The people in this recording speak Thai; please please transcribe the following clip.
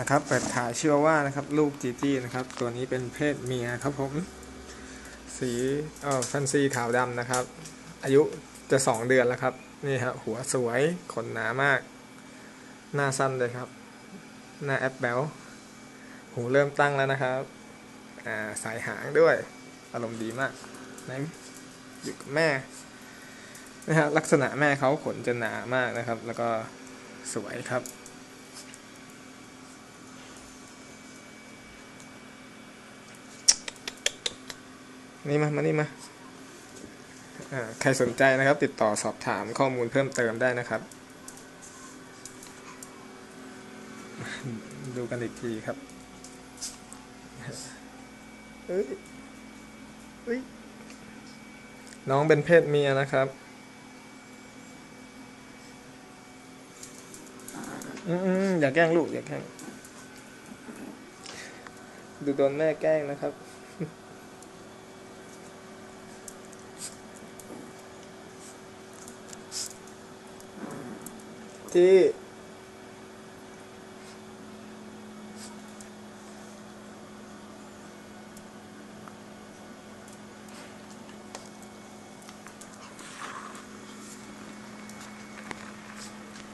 นะครับ เปิดถ่ายเชื่อว่านะครับ ลูกจีจี้นะครับ ตัวนี้เป็นเพศเมียครับผม สีเออฟันซีขาวดำนะครับ อายุจะสองเดือนแล้วครับ นี่ฮะหัวสวยขนหนามาก หน้าสั้นเลยครับ หน้าแอปเบลหูเริ่มตั้งแล้วนะครับอ่าสายหางด้วย อารมณ์ดีมากไหนอยู่กับแม่นะฮะลักษณะแม่เขาขนจะหนามากนะครับ แล้วก็สวยครับ นี่มา มานี่มา ใครสนใจนะครับ ติดต่อสอบถามข้อมูลเพิ่มเติมได้นะครับ ดูกันอีกทีครับเอ้ยเอ้ยน้องเป็นเพศเมียนะครับ อืมๆอย่าแกล้งลูกอย่าแกล้ง ดูโดนแม่แกล้งนะครับ ที่